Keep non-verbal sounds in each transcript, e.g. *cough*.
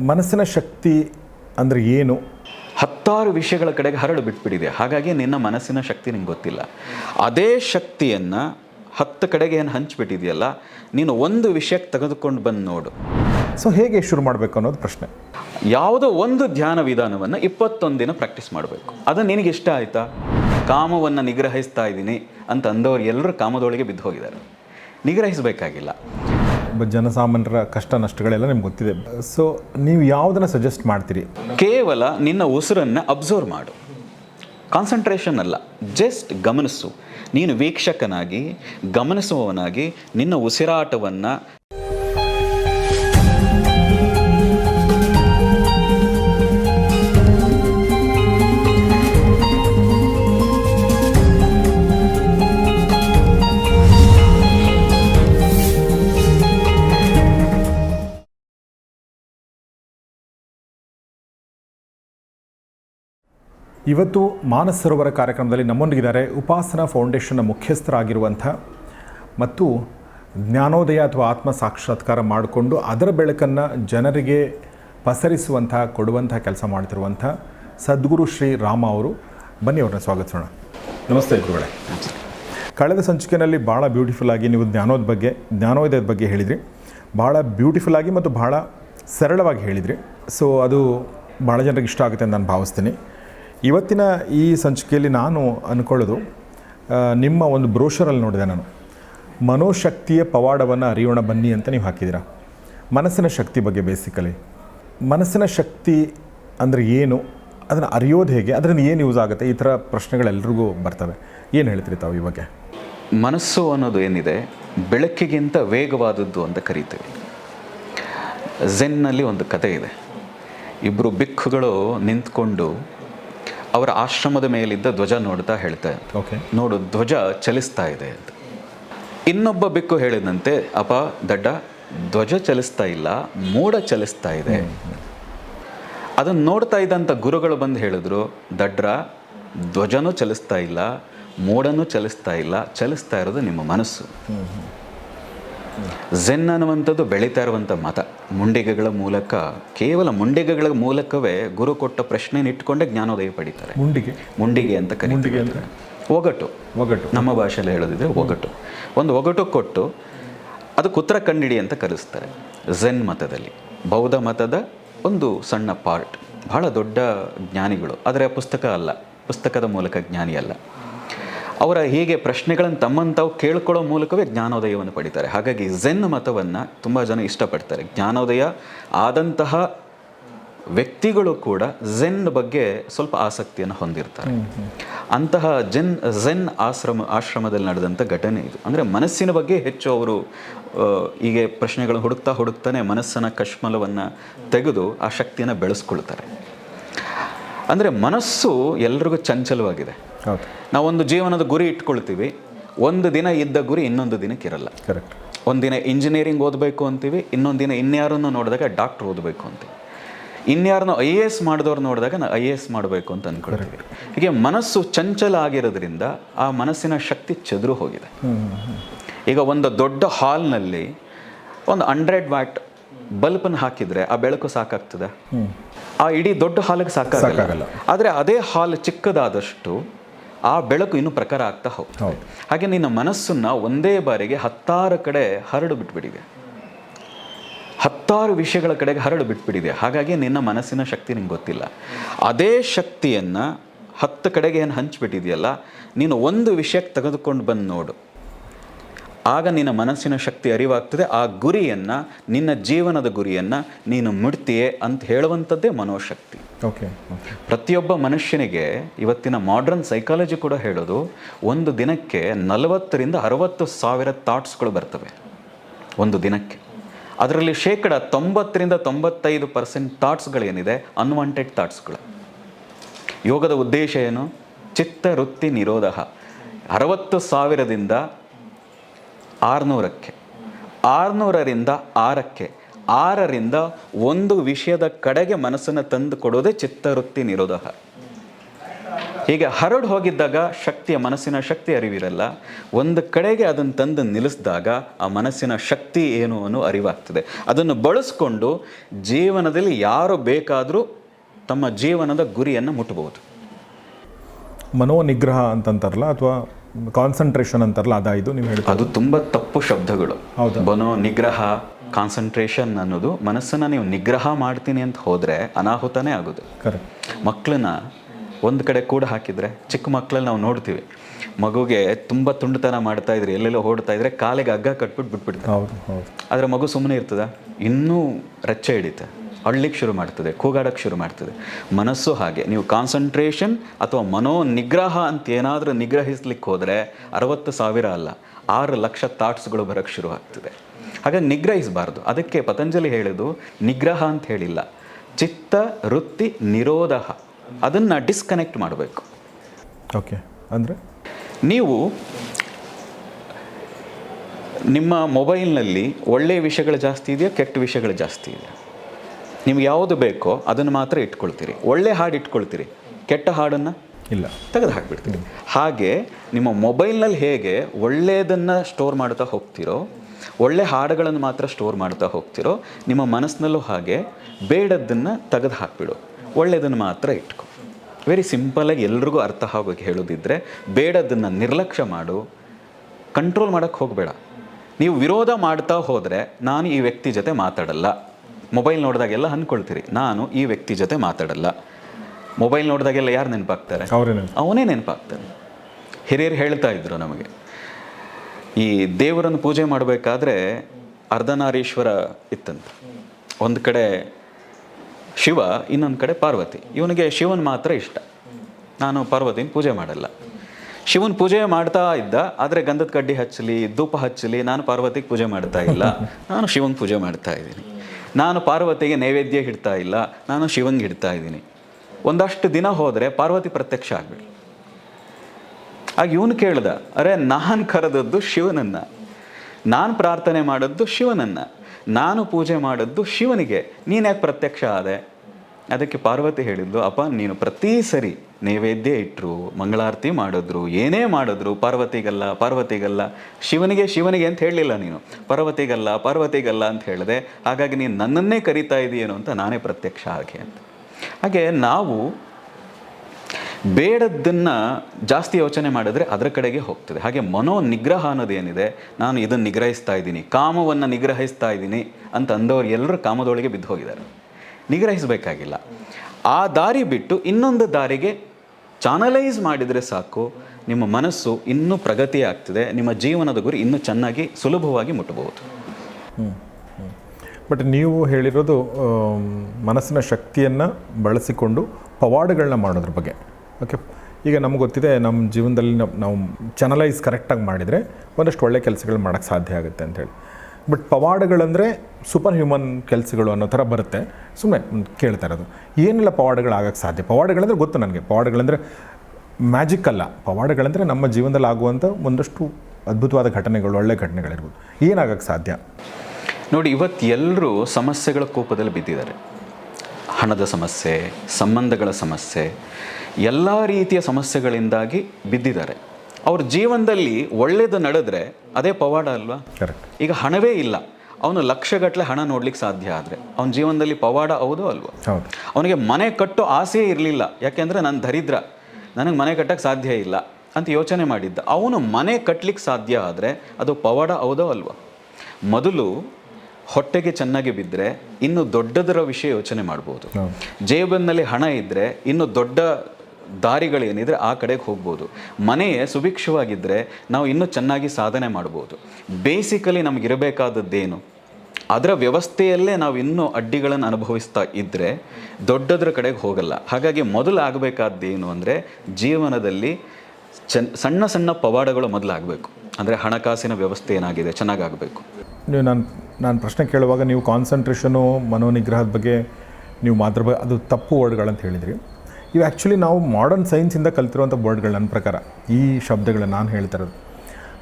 ಮನಸ್ಸಿನ ಶಕ್ತಿ ಅಂದರೆ ಏನು? ಹತ್ತಾರು ವಿಷಯಗಳ ಕಡೆಗೆ ಹರಡು ಬಿಟ್ಬಿಟ್ಟಿದೆ. ಹಾಗಾಗಿ ನಿನ್ನ ಮನಸ್ಸಿನ ಶಕ್ತಿ ನಿಂಗೆ ಗೊತ್ತಿಲ್ಲ. ಅದೇ ಶಕ್ತಿಯನ್ನು ಹತ್ತು ಕಡೆಗೆ ಏನು ಹಂಚಿಬಿಟ್ಟಿದೆಯಲ್ಲ ನೀನು ಒಂದು ವಿಷಯಕ್ಕೆ ತೆಗೆದುಕೊಂಡು ಬಂದು ನೋಡು. ಸೊ ಹೇಗೆ ಶುರು ಮಾಡಬೇಕು ಅನ್ನೋದು ಪ್ರಶ್ನೆ. ಯಾವುದೋ ಒಂದು ಧ್ಯಾನ ವಿಧಾನವನ್ನು ಇಪ್ಪತ್ತೊಂದು ದಿನ ಪ್ರಾಕ್ಟೀಸ್ ಮಾಡಬೇಕು. ಅದು ನಿನಗೆ ಇಷ್ಟ ಆಯಿತಾ? ಕಾಮವನ್ನು ನಿಗ್ರಹಿಸ್ತಾ ಇದ್ದೀನಿ ಅಂತ ಅಂದವರು ಎಲ್ಲರೂ ಕಾಮದೊಳಗೆ ಬಿದ್ದು ಹೋಗಿದ್ದಾರೆ. ನಿಗ್ರಹಿಸಬೇಕಾಗಿಲ್ಲ. ಜನಸಾಮಾನ್ಯರ ಕಷ್ಟ ನಷ್ಟಗಳೆಲ್ಲ ನಿಮ್ಗೆ ಗೊತ್ತಿದೆ. ಸೊ ನೀವು ಯಾವುದನ್ನು ಸಜೆಸ್ಟ್ ಮಾಡ್ತೀರಿ? ಕೇವಲ ನಿನ್ನ ಉಸಿರನ್ನು ಅಬ್ಸರ್ವ್ ಮಾಡು. ಕಾನ್ಸಂಟ್ರೇಷನ್ ಅಲ್ಲ ಜಸ್ಟ್ ಗಮನಿಸು. ನೀನು ವೀಕ್ಷಕನಾಗಿ ಗಮನಿಸುವವನಾಗಿ ನಿನ್ನ ಉಸಿರಾಟವನ್ನು ಇವತ್ತು ಮಾನಸ ಸರೋವರ ಕಾರ್ಯಕ್ರಮದಲ್ಲಿ ನಮ್ಮೊಂದಿಗಿದ್ದಾರೆ ಉಪಾಸನಾ ಫೌಂಡೇಶನ್ನ ಮುಖ್ಯಸ್ಥರಾಗಿರುವಂಥ ಮತ್ತು ಜ್ಞಾನೋದಯ ಅಥವಾ ಆತ್ಮ ಸಾಕ್ಷಾತ್ಕಾರ ಮಾಡಿಕೊಂಡು ಅದರ ಬೆಳಕನ್ನು ಜನರಿಗೆ ಪಸರಿಸುವಂಥ, ಕೊಡುವಂಥ ಕೆಲಸ ಮಾಡ್ತಿರುವಂಥ ಸದ್ಗುರು ಶ್ರೀ ರಾಮ ಅವರು. ಬನ್ನಿ ಅವ್ರನ್ನ ಸ್ವಾಗತಿಸೋಣ. ನಮಸ್ತೆ ಗುರುಗಳೇ. ಕಳೆದ ಸಂಚಿಕೆಯಲ್ಲಿ ಭಾಳ ಬ್ಯೂಟಿಫುಲ್ ಆಗಿ ನೀವು ಜ್ಞಾನೋದ ಬಗ್ಗೆ, ಜ್ಞಾನೋದಯದ ಬಗ್ಗೆ ಹೇಳಿದ್ರಿ. ಭಾಳ ಬ್ಯೂಟಿಫುಲ್ ಆಗಿ ಮತ್ತು ಭಾಳ ಸರಳವಾಗಿ ಹೇಳಿದ್ರಿ. ಸೊ ಅದು ಭಾಳ ಜನರಿಗೆ ಇಷ್ಟ ಆಗುತ್ತೆ ಅಂತ ನಾನು ಭಾವಿಸ್ತೀನಿ. ಇವತ್ತಿನ ಈ ಸಂಚಿಕೆಯಲ್ಲಿ ನಾನು ಅಂದ್ಕೊಳ್ಳೋದು ನಿಮ್ಮ ಒಂದು ಬ್ರೋಷರಲ್ಲಿ ನೋಡಿದೆ ನಾನು. ಮನೋಶಕ್ತಿಯ ಪವಾಡವನ್ನು ಅರಿಯೋಣ ಬನ್ನಿ ಅಂತ ನೀವು ಹಾಕಿದ್ದೀರಾ? ಮನಸ್ಸಿನ ಶಕ್ತಿ ಬಗ್ಗೆ ಬೇಸಿಕಲಿ ಮನಸ್ಸಿನ ಶಕ್ತಿ ಅಂದರೆ ಏನು? ಅದನ್ನು ಅರಿಯೋದು ಹೇಗೆ? ಅದರಿಂದ ಏನು ಯೂಸ್ ಆಗುತ್ತೆ? ಈ ಥರ ಪ್ರಶ್ನೆಗಳೆಲ್ರಿಗೂ ಬರ್ತವೆ. ಏನು ಹೇಳ್ತೀರಿ ತಾವು ಈ ಬಗ್ಗೆ? ಮನಸ್ಸು ಅನ್ನೋದು ಏನಿದೆ? ಬೆಳಕಿಗಿಂತ ವೇಗವಾದದ್ದು ಅಂತ ಕರೀತೇವೆ. ಝೆನ್ನಲ್ಲಿ ಒಂದು ಕತೆ ಇದೆ. ಇಬ್ಬರು ಬಿಕ್ಕುಗಳು ನಿಂತ್ಕೊಂಡು ಅವರ ಆಶ್ರಮದ ಮೇಲಿದ್ದ ಧ್ವಜ ನೋಡ್ತಾ ಹೇಳ್ತಾ ಓಕೆ ನೋಡು ಧ್ವಜ ಚಲಿಸ್ತಾ ಇದೆ ಅಂತ. ಇನ್ನೊಬ್ಬ ಬಿಕ್ಕು ಹೇಳಿದಂತೆ ಅಪ್ಪ ದಡ್ಡ ಧ್ವಜ ಚಲಿಸ್ತಾ ಇಲ್ಲ ಮೋಡ ಚಲಿಸ್ತಾ ಇದೆ. ಅದನ್ನು ನೋಡ್ತಾ ಇದ್ದಂಥ ಗುರುಗಳು ಬಂದು ಹೇಳಿದ್ರು ದಡ್ರ ಧ್ವಜನೂ ಚಲಿಸ್ತಾ ಇಲ್ಲ ಮೋಡನೂ ಚಲಿಸ್ತಾ ಇಲ್ಲ ಚಲಿಸ್ತಾ ಇರೋದು ನಿಮ್ಮ ಮನಸ್ಸು. ಝೆನ್ ಅನ್ನುವಂಥದ್ದು ಬೆಳೀತಾ ಇರುವಂಥ ಮತ. ಮುಂಡಿಗೆಗಳ ಮೂಲಕ ಕೇವಲ ಮುಂಡಿಗೆಗಳ ಮೂಲಕವೇ ಗುರು ಕೊಟ್ಟ ಪ್ರಶ್ನೆನ ಇಟ್ಕೊಂಡೇ ಜ್ಞಾನೋದಯ ಪಡಿತಾರೆ. ಮುಂಡಿಗೆ. ಮುಂಡಿಗೆ ಅಂತ ಅಂದರೆ ಒಗಟು. ಒಗಟು. ನಮ್ಮ ಭಾಷೆಯಲ್ಲಿ ಹೇಳೋದಿದ್ರೆ ಒಗಟು. ಒಂದು ಒಗಟು ಕೊಟ್ಟು ಅದಕ್ಕೆ ಉತ್ತರ ಕಂಡಿಡಿ ಅಂತ ಕರೆಸ್ತಾರೆ. ಝೆನ್ ಮತದಲ್ಲಿ. ಬೌದ್ಧ ಮತದ ಒಂದು ಸಣ್ಣ ಪಾರ್ಟ್ ಬಹಳ ದೊಡ್ಡ ಜ್ಞಾನಿಗಳು. ಆದರೆ ಆ ಪುಸ್ತಕ ಅಲ್ಲ. ಪುಸ್ತಕದ ಮೂಲಕ ಜ್ಞಾನಿ ಅಲ್ಲ. ಅವರ ಹೀಗೆ ಪ್ರಶ್ನೆಗಳನ್ನು ತಮ್ಮನ್ನು ತಾವು ಕೇಳ್ಕೊಳ್ಳೋ ಮೂಲಕವೇ ಜ್ಞಾನೋದಯವನ್ನು ಪಡಿತಾರೆ. ಹಾಗಾಗಿ ಝೆನ್ ಮತವನ್ನು ತುಂಬ ಜನ ಇಷ್ಟಪಡ್ತಾರೆ. ಜ್ಞಾನೋದಯ ಆದಂತಹ ವ್ಯಕ್ತಿಗಳು ಕೂಡ ಝೆನ್ ಬಗ್ಗೆ ಸ್ವಲ್ಪ ಆಸಕ್ತಿಯನ್ನು ಹೊಂದಿರ್ತಾರೆ. ಅಂತಹ ಜೆನ್ ಝೆನ್ ಆಶ್ರಮ ಆಶ್ರಮದಲ್ಲಿ ನಡೆದಂಥ ಘಟನೆ ಇದು. ಅಂದರೆ ಮನಸ್ಸಿನ ಬಗ್ಗೆ ಹೆಚ್ಚು ಅವರು ಹೀಗೆ ಪ್ರಶ್ನೆಗಳನ್ನು ಹುಡುಕ್ತಾ ಹುಡುಕ್ತಾನೆ ಮನಸ್ಸನ್ನ ಕಶ್ಮಲವನ್ನು ತೆಗೆದು ಆ ಶಕ್ತಿಯನ್ನು ಬೆಳೆಸ್ಕೊಳ್ತಾರೆ. ಅಂದರೆ ಮನಸ್ಸು ಎಲ್ರಿಗೂ ಚಂಚಲವಾಗಿದೆ. ನಾವೊಂದು ಜೀವನದ ಗುರಿ ಇಟ್ಕೊಳ್ತೀವಿ. ಒಂದು ದಿನ ಇದ್ದ ಗುರಿ ಇನ್ನೊಂದು ದಿನಕ್ಕೆ ಇರಲ್ಲ. ಕರೆಕ್ಟ್ ಒಂದಿನ ಇಂಜಿನಿಯರಿಂಗ್ ಓದಬೇಕು ಅಂತೀವಿ ಇನ್ನೊಂದು ದಿನ ಇನ್ಯಾರನ್ನು ನೋಡಿದಾಗ ಡಾಕ್ಟ್ರ್ ಓದಬೇಕು ಅಂತೀವಿ. ಇನ್ಯಾರನ್ನು ಐ ಎ ಎಸ್ ಮಾಡಿದವ್ರು ನೋಡಿದಾಗ ನಾನು ಐ ಎ ಎಸ್ ಮಾಡಬೇಕು ಅಂತ ಅಂದ್ಕೊಳ್ತೀವಿ ಹೀಗೆ ಮನಸ್ಸು ಚಂಚಲ ಆಗಿರೋದ್ರಿಂದ ಆ ಮನಸ್ಸಿನ ಶಕ್ತಿ ಚದುರು ಹೋಗಿದೆ. ಈಗ ಒಂದು ದೊಡ್ಡ ಹಾಲ್ನಲ್ಲಿ ಒಂದು ಹಂಡ್ರೆಡ್ ವ್ಯಾಟ್ ಬಲ್ಬನ್ನು ಹಾಕಿದ್ರೆ ಆ ಬೆಳಕು ಸಾಕಾಗ್ತದೆ. ಆ ಇಡೀ ದೊಡ್ಡ ಹಾಲಿಗೆ ಸಾಕಾಗಲ್ಲ. ಸಾಕಾಗಲ್ಲ. ಆದರೆ ಅದೇ ಹಾಲು ಚಿಕ್ಕದಾದಷ್ಟು ಆ ಬೆಳಕು ಇನ್ನೂ ಪ್ರಕಾರ ಆಗ್ತಾ ಹೋಗ್ತದೆ ಹಾಗೆ ನಿನ್ನ ಮನಸ್ಸನ್ನ ಒಂದೇ ಬಾರಿಗೆ ಹತ್ತಾರು ಕಡೆ ಹರಡು ಬಿಟ್ಬಿಡಿದೆ. ಹತ್ತಾರು ವಿಷಯಗಳ ಕಡೆಗೆ ಹರಡು ಬಿಟ್ಬಿಡಿದೆ. ಹಾಗಾಗಿ ನಿನ್ನ ಮನಸ್ಸಿನ ಶಕ್ತಿ ನಿಂಗೆ ಗೊತ್ತಿಲ್ಲ. ಅದೇ ಶಕ್ತಿಯನ್ನು ಹತ್ತು ಕಡೆಗೆ ಏನು ಹಂಚಿಬಿಟ್ಟಿದೆಯಲ್ಲ ನೀನು ಒಂದು ವಿಷಯಕ್ಕೆ ತೆಗೆದುಕೊಂಡು ಬಂದು ನೋಡು. ಆಗ ನಿನ್ನ ಮನಸ್ಸಿನ ಶಕ್ತಿ ಅರಿವಾಗ್ತದೆ. ಆ ಗುರಿಯನ್ನು ನಿನ್ನ ಜೀವನದ ಗುರಿಯನ್ನು ನೀನು ಮುಡ್ತೀಯೇ ಅಂತ ಹೇಳುವಂಥದ್ದೇ ಮನೋಶಕ್ತಿ. ಓಕೆ ಪ್ರತಿಯೊಬ್ಬ ಮನುಷ್ಯನಿಗೆ ಇವತ್ತಿನ ಮಾಡ್ರನ್ ಸೈಕಾಲಜಿ ಕೂಡ ಹೇಳೋದು ಒಂದು ದಿನಕ್ಕೆ ನಲವತ್ತರಿಂದ ಅರವತ್ತು ಸಾವಿರ ಥಾಟ್ಸ್ಗಳು ಬರ್ತವೆ. ಒಂದು ದಿನಕ್ಕೆ. ಅದರಲ್ಲಿ ಶೇಕಡ ತೊಂಬತ್ತರಿಂದ ತೊಂಬತ್ತೈದು ಪರ್ಸೆಂಟ್ ಥಾಟ್ಸ್ಗಳೇನಿದೆ ಅನ್ವಾಂಟೆಡ್ ಥಾಟ್ಸ್ಗಳು ಯೋಗದ ಉದ್ದೇಶ ಏನು? ಚಿತ್ತ ವೃತ್ತಿ ನಿರೋಧ ಅರವತ್ತು ಸಾವಿರದಿಂದ ಆರುನೂರಕ್ಕೆ. ಆರುನೂರರಿಂದ ಆರಕ್ಕೆ. ಆರರಿಂದ ಒಂದು ವಿಷಯದ ಕಡೆಗೆ ಮನಸ್ಸನ್ನು ತಂದು ಕೊಡೋದೇ ಚಿತ್ತವೃತ್ತಿ ನಿರೋಧ ಹೀಗೆ ಹರಡು ಹೋಗಿದ್ದಾಗ ಶಕ್ತಿಯ ಮನಸ್ಸಿನ ಶಕ್ತಿ ಅರಿವಿರಲ್ಲ. ಒಂದು ಕಡೆಗೆ ಅದನ್ನು ತಂದು ನಿಲ್ಲಿಸಿದಾಗ ಆ ಮನಸ್ಸಿನ ಶಕ್ತಿ ಏನು ಅನ್ನೋ ಅರಿವಾಗ್ತದೆ. ಅದನ್ನು ಬಳಸ್ಕೊಂಡು ಜೀವನದಲ್ಲಿ ಯಾರು ಬೇಕಾದರೂ ತಮ್ಮ ಜೀವನದ ಗುರಿಯನ್ನು ಮುಟ್ಟಬಹುದು. ಮನೋನಿಗ್ರಹ ಅಂತಂತಾರಲ್ಲ ಅಥವಾ ಕಾನ್ಸಂಟ್ರೇಷನ್ ಅಂತಾರಲ್ಲ ಅದಾ ಇದು ನೀವು ಹೇಳಿ ಅದು ತುಂಬ ತಪ್ಪು ಶಬ್ದಗಳು. ಹೌದು? ಬನೋ ನಿಗ್ರಹ ಕಾನ್ಸಂಟ್ರೇಷನ್ ಅನ್ನೋದು ಮನಸ್ಸನ್ನು ನೀವು ನಿಗ್ರಹ ಮಾಡ್ತೀನಿ ಅಂತ ಹೋದರೆ ಅನಾಹುತನೇ ಆಗೋದು ಕರೆಕ್ಟ್ ಮಕ್ಕಳನ್ನ ಒಂದು ಕಡೆ ಕೂಡ ಹಾಕಿದರೆ ಚಿಕ್ಕ ಮಕ್ಕಳಲ್ಲಿ ನಾವು ನೋಡ್ತೀವಿ. ಮಗುಗೆ ತುಂಬ ತುಂಡುತನ ಮಾಡ್ತಾ ಇದ್ರೆ ಎಲ್ಲೆಲ್ಲೋ ಓಡ್ತಾ ಇದ್ರೆ ಕಾಲಿಗೆ ಹಗ್ಗ ಕಟ್ಬಿಟ್ಟು ಬಿಟ್ಬಿಡ್ತಾರೆ ಹೌದು ಹೌದು. ಆದರೆ ಮಗು ಸುಮ್ಮನೆ ಇರ್ತದ? ಇನ್ನೂ ರಚ್ಚೆ ಹಿಡಿತೆ ಅಳ್ಲಿಕ್ಕೆ ಶುರು ಮಾಡ್ತದೆ ಕೂಗಾಡಕ್ಕೆ ಶುರು ಮಾಡ್ತದೆ. ಮನಸ್ಸು ಹಾಗೆ. ನೀವು ಕಾನ್ಸಂಟ್ರೇಷನ್ ಅಥವಾ ಮನೋ ನಿಗ್ರಹ ಅಂತ ಏನಾದರೂ ನಿಗ್ರಹಿಸ್ಲಿಕ್ಕೆ ಹೋದರೆ ಅರವತ್ತು ಸಾವಿರ ಅಲ್ಲ ಆರು ಲಕ್ಷ ಥಾಟ್ಸ್ಗಳು ಬರೋಕ್ಕೆ ಶುರು ಆಗ್ತದೆ. ಹಾಗಾಗಿ ನಿಗ್ರಹಿಸಬಾರ್ದು. ಅದಕ್ಕೆ ಪತಂಜಲಿ ಹೇಳೋದು ನಿಗ್ರಹ ಅಂತ ಹೇಳಿಲ್ಲ. ಚಿತ್ತ ವೃತ್ತಿ ನಿರೋಧ ಅದನ್ನು ಡಿಸ್ಕನೆಕ್ಟ್ ಮಾಡಬೇಕು. ಓಕೆ. ಅಂದರೆ? ನೀವು ನಿಮ್ಮ ಮೊಬೈಲ್ನಲ್ಲಿ ಒಳ್ಳೆಯ ವಿಷಯಗಳು ಜಾಸ್ತಿ ಇದೆಯಾ ಕೆಟ್ಟ ವಿಷಯಗಳು ಜಾಸ್ತಿ ಇದೆಯಾ? ನಿಮ್ಗೆ ಯಾವುದು ಬೇಕೋ ಅದನ್ನು ಮಾತ್ರ ಇಟ್ಕೊಳ್ತೀರಿ. ಒಳ್ಳೆ ಹಾಡು ಇಟ್ಕೊಳ್ತೀರಿ. ಕೆಟ್ಟ ಹಾಡನ್ನು? ಇಲ್ಲ. ತೆಗೆದು ಹಾಕ್ಬಿಡ್ತೀರಿ. ಹಾಗೆ ನಿಮ್ಮ ಮೊಬೈಲ್ನಲ್ಲಿ ಹೇಗೆ ಒಳ್ಳೆಯದನ್ನು ಸ್ಟೋರ್ ಮಾಡ್ತಾ ಹೋಗ್ತಿರೋ ಒಳ್ಳೆ ಹಾಡುಗಳನ್ನು ಮಾತ್ರ ಸ್ಟೋರ್ ಮಾಡ್ತಾ ಹೋಗ್ತಿರೋ ನಿಮ್ಮ ಮನಸ್ಸಿನಲ್ಲೂ ಹಾಗೆ ಬೇಡದ್ದನ್ನು ತೆಗೆದು ಹಾಕ್ಬಿಡು. ಒಳ್ಳೆಯದನ್ನು ಮಾತ್ರ ಇಟ್ಕೊ. ವೆರಿ ಸಿಂಪಲಾಗಿ ಎಲ್ರಿಗೂ ಅರ್ಥ ಆಗೋಕ್ಕೆ ಹೇಳೋದಿದ್ರೆ ಬೇಡದ್ದನ್ನು ನಿರ್ಲಕ್ಷ್ಯ ಮಾಡು. ಕಂಟ್ರೋಲ್ ಮಾಡೋಕ್ಕೆ ಹೋಗಬೇಡ. ನೀವು ವಿರೋಧ ಮಾಡ್ತಾ ಹೋದರೆ ನಾನು ಈ ವ್ಯಕ್ತಿ ಜೊತೆ ಮಾತಾಡಲ್ಲ. ಮೊಬೈಲ್ ನೋಡಿದಾಗೆಲ್ಲ ಅಂದ್ಕೊಳ್ತೀರಿ ನಾನು ಈ ವ್ಯಕ್ತಿ ಜೊತೆ ಮಾತಾಡಲ್ಲ. ಮೊಬೈಲ್ ನೋಡಿದಾಗೆಲ್ಲ ಯಾರು ನೆನಪಾಗ್ತಾರೆ? ಅವನೇ ನೆನಪಾಗ್ತಾನೆ. ಹಿರಿಯರು ಹೇಳ್ತಾ ಇದ್ರು ನಮಗೆ. ಈ ದೇವರನ್ನು ಪೂಜೆ ಮಾಡಬೇಕಾದ್ರೆ ಅರ್ಧನಾರೀಶ್ವರ ಇತ್ತಂತ. ಒಂದು ಕಡೆ ಶಿವ ಇನ್ನೊಂದು ಕಡೆ ಪಾರ್ವತಿ. ಇವನಿಗೆ ಶಿವನ್ ಮಾತ್ರ ಇಷ್ಟ. ನಾನು ಪಾರ್ವತಿನ ಪೂಜೆ ಮಾಡಲ್ಲ. ಶಿವನ್ ಪೂಜೆ ಮಾಡ್ತಾ ಇದ್ದ ಆದರೆ ಗಂಧದ ಕಡ್ಡಿ ಹಚ್ಚಲಿ ಧೂಪ ಹಚ್ಚಲಿ ನಾನು ಪಾರ್ವತಿಗೆ ಪೂಜೆ ಮಾಡ್ತಾ ಇಲ್ಲ. ನಾನು ಶಿವನ್ ಪೂಜೆ ಮಾಡ್ತಾ ಇದ್ದೀನಿ. ನಾನು ಪಾರ್ವತಿಗೆ ನೈವೇದ್ಯ ಇಡ್ತಾ ಇಲ್ಲ, ನಾನು ಶಿವಂಗೆ ಇಡ್ತಾ ಇದ್ದೀನಿ. ಒಂದಷ್ಟು ದಿನ ಹೋದರೆ ಪಾರ್ವತಿ ಪ್ರತ್ಯಕ್ಷ ಆಗ್ಬಿಡಿ. ಆಗ ಇವನು ಕೇಳ್ದ, ಅರೆ, ನಾನು ಕರೆದದ್ದು ಶಿವನನ್ನ. ನಾನು ಪ್ರಾರ್ಥನೆ ಮಾಡದ್ದು ಶಿವನನ್ನ. ನಾನು ಪೂಜೆ ಮಾಡದ್ದು ಶಿವನಿಗೆ. ನೀನ್ಯಾಕೆ ಪ್ರತ್ಯಕ್ಷ ಆದೆ? ಅದಕ್ಕೆ ಪಾರ್ವತಿ ಹೇಳಿದ್ಲು ಅಪ್ಪ, ನೀನು ಪ್ರತಿ ಸರಿ ನೈವೇದ್ಯ ಇಟ್ಟರು ಮಂಗಳಾರತಿ ಮಾಡಿದ್ರು, ಏನೇ ಮಾಡಿದ್ರು, ಪಾರ್ವತಿಗಲ್ಲ ಪಾರ್ವತಿಗಲ್ಲ, ಶಿವನಿಗೆ ಶಿವನಿಗೆ ಅಂತ ಹೇಳಲಿಲ್ಲ ನೀನು. ಪಾರ್ವತಿಗಲ್ಲ ಪಾರ್ವತಿಗಲ್ಲ ಅಂತ ಹೇಳಿದೆ. ಹಾಗಾಗಿ ನೀನು ನನ್ನನ್ನೇ ಕರಿತಾ ಇದೆಯೇನೋ ಅಂತ ನಾನೇ ಪ್ರತ್ಯಕ್ಷ ಹಾಗೆ ಅಂತ. ಹಾಗೆ ನಾವು ಬೇಡದ್ದನ್ನು ಜಾಸ್ತಿ ಯೋಚನೆ ಮಾಡಿದ್ರೆ ಅದರ ಕಡೆಗೆ ಹೋಗ್ತದೆ. ಹಾಗೆ ಮನೋ ನಿಗ್ರಹ ಅನ್ನೋದೇನಿದೆ ನಾನು ಇದನ್ನು ನಿಗ್ರಹಿಸ್ತಾ ಇದ್ದೀನಿ, ಕಾಮವನ್ನು ನಿಗ್ರಹಿಸ್ತಾ ಇದ್ದೀನಿ ಅಂತ ಅಂದವರು ಎಲ್ಲರೂ ಕಾಮದೊಳಗೆ ಬಿದ್ದು ಹೋಗಿದ್ದಾರೆ. ನಿಗ್ರಹಿಸಬೇಕಾಗಿಲ್ಲ. ಆ ದಾರಿ ಬಿಟ್ಟು ಇನ್ನೊಂದು ದಾರಿಗೆ ಚಾನಲೈಸ್ ಮಾಡಿದರೆ ಸಾಕು, ನಿಮ್ಮ ಮನಸ್ಸು ಇನ್ನೂ ಪ್ರಗತಿ ಆಗ್ತದೆ ನಿಮ್ಮ ಜೀವನದ ಗುರಿ ಇನ್ನೂ ಚೆನ್ನಾಗಿ ಸುಲಭವಾಗಿ ಮುಟ್ಟಬಹುದು. ಬಟ್ ನೀವು ಹೇಳಿರೋದು ಮನಸ್ಸಿನ ಶಕ್ತಿಯನ್ನು ಬಳಸಿಕೊಂಡು ಪವಾಡಗಳನ್ನ ಮಾಡೋದ್ರ ಬಗ್ಗೆ. ಓಕೆ ಈಗ ನಮ್ಗೆ ಗೊತ್ತಿದೆ ನಮ್ಮ ಜೀವನದಲ್ಲಿ ನಾವು ಚಾನಲೈಸ್ ಕರೆಕ್ಟಾಗಿ ಮಾಡಿದರೆ ಒಂದಷ್ಟು ಒಳ್ಳೆ ಕೆಲಸಗಳು ಮಾಡೋಕ್ಕೆ ಸಾಧ್ಯ ಆಗುತ್ತೆ ಅಂತೇಳಿ ಬಟ್ ಪವಾಡಗಳಂದರೆ ಸೂಪರ್ ಹ್ಯೂಮನ್ ಕೆಲಸಗಳು ಅನ್ನೋ ಥರ ಬರುತ್ತೆ. ಸುಮ್ಮನೆ ಕೇಳ್ತಾ ಇರೋದು. ಏನೆಲ್ಲ ಪವಾಡಗಳಾಗಕ್ಕೆ ಸಾಧ್ಯ? ಪವಾಡಗಳಂದರೆ ಗೊತ್ತು ನನಗೆ. ಪವಾಡಗಳಂದರೆ ಮ್ಯಾಜಿಕ್ ಅಲ್ಲ ಪವಾಡಗಳಂದರೆ ನಮ್ಮ ಜೀವನದಲ್ಲಿ ಆಗುವಂಥ ಒಂದಷ್ಟು ಅದ್ಭುತವಾದ ಘಟನೆಗಳು, ಒಳ್ಳೆ ಘಟನೆಗಳಿರ್ಬೋದು. ಏನಾಗಕ್ಕೆ ಸಾಧ್ಯ? ನೋಡಿ, ಇವತ್ತು ಎಲ್ಲರೂ ಸಮಸ್ಯೆಗಳ ಕೋಪದಲ್ಲಿ ಬಿದ್ದಿದ್ದಾರೆ. ಹಣದ ಸಮಸ್ಯೆ, ಸಂಬಂಧಗಳ ಸಮಸ್ಯೆ, ಎಲ್ಲ ರೀತಿಯ ಸಮಸ್ಯೆಗಳಿಂದಾಗಿ ಬಿದ್ದಿದ್ದಾರೆ. ಅವ್ರ ಜೀವನದಲ್ಲಿ ಒಳ್ಳೇದು ನಡೆದ್ರೆ ಅದೇ ಪವಾಡ ಅಲ್ವಾ? ಈಗ ಹಣವೇ ಇಲ್ಲ. ಅವನು ಲಕ್ಷಗಟ್ಟಲೆ ಹಣ ನೋಡ್ಲಿಕ್ಕೆ ಸಾಧ್ಯ ಆದರೆ. ಅವನ ಜೀವನದಲ್ಲಿ ಪವಾಡ ಹೌದು ಅಲ್ವಾ? ಅವನಿಗೆ ಮನೆ ಕಟ್ಟೋ ಆಸೆಯೇ ಇರಲಿಲ್ಲ. ಯಾಕೆಂದರೆ ನಾನು ದರಿದ್ರ. ನನಗೆ ಮನೆ ಕಟ್ಟಕ್ಕೆ ಸಾಧ್ಯ ಇಲ್ಲ ಅಂತ ಯೋಚನೆ ಮಾಡಿದ್ದ. ಅವನು ಮನೆ ಕಟ್ಟಲಿಕ್ಕೆ ಸಾಧ್ಯ ಆದರೆ ಅದು ಪವಾಡ ಹೌದೋ ಅಲ್ವಾ? ಮೊದಲು ಹೊಟ್ಟೆಗೆ ಚೆನ್ನಾಗಿ ಬಿದ್ದರೆ ಇನ್ನು ದೊಡ್ಡದರ ವಿಷಯ ಯೋಚನೆ ಮಾಡ್ಬೋದು. ಜೇಬನ್ನಲ್ಲಿ ಹಣ ಇದ್ದರೆ ಇನ್ನು ದೊಡ್ಡ ದಾರಿಗಳೇನಿದ್ರೆ ಆ ಕಡೆಗೆ ಹೋಗ್ಬೋದು. ಮನೆಯೇ ಸುಭಿಕ್ಷವಾಗಿದ್ದರೆ ನಾವು ಇನ್ನೂ ಚೆನ್ನಾಗಿ ಸಾಧನೆ ಮಾಡ್ಬೋದು. ಬೇಸಿಕಲಿ ನಮಗಿರಬೇಕಾದದ್ದೇನು? ಅದರ ವ್ಯವಸ್ಥೆಯಲ್ಲೇ ನಾವು ಇನ್ನೂ ಅಡ್ಡಿಗಳನ್ನು ಅನುಭವಿಸ್ತಾ ಇದ್ದರೆ ದೊಡ್ಡದ್ರ ಕಡೆಗೆ ಹೋಗಲ್ಲ. ಹಾಗಾಗಿ ಮೊದಲು ಆಗಬೇಕಾದ್ದೇನು ಅಂದರೆ ಜೀವನದಲ್ಲಿ ಚನ್, ಸಣ್ಣ ಸಣ್ಣ ಪವಾಡಗಳು ಮೊದಲಾಗಬೇಕು. ಅಂದರೆ ಹಣಕಾಸಿನ ವ್ಯವಸ್ಥೆ ಏನಾಗಿದೆ, ಚೆನ್ನಾಗಾಗಬೇಕು. ನೀವು ನಾನು ನಾನು ಪ್ರಶ್ನೆ ಕೇಳುವಾಗ ನೀವು ಕಾನ್ಸಂಟ್ರೇಷನು ಮನೋನಿಗ್ರಹದ ಬಗ್ಗೆ ನೀವು ಮಾತ್ರ ಅದು ತಪ್ಪು ವರ್ಡ್ಗಳಂತ ಹೇಳಿದ್ರಿ. ಇವು ಆ್ಯಕ್ಚುಲಿ ನಾವು ಮಾಡರ್ನ್ ಸೈನ್ಸಿಂದ ಕಲ್ತಿರುವಂಥ ವರ್ಡ್ಗಳು ನನ್ನ ಪ್ರಕಾರ. ಈ ಶಬ್ದಗಳನ್ನ ನಾನು ಹೇಳ್ತಾ ಇರೋದು.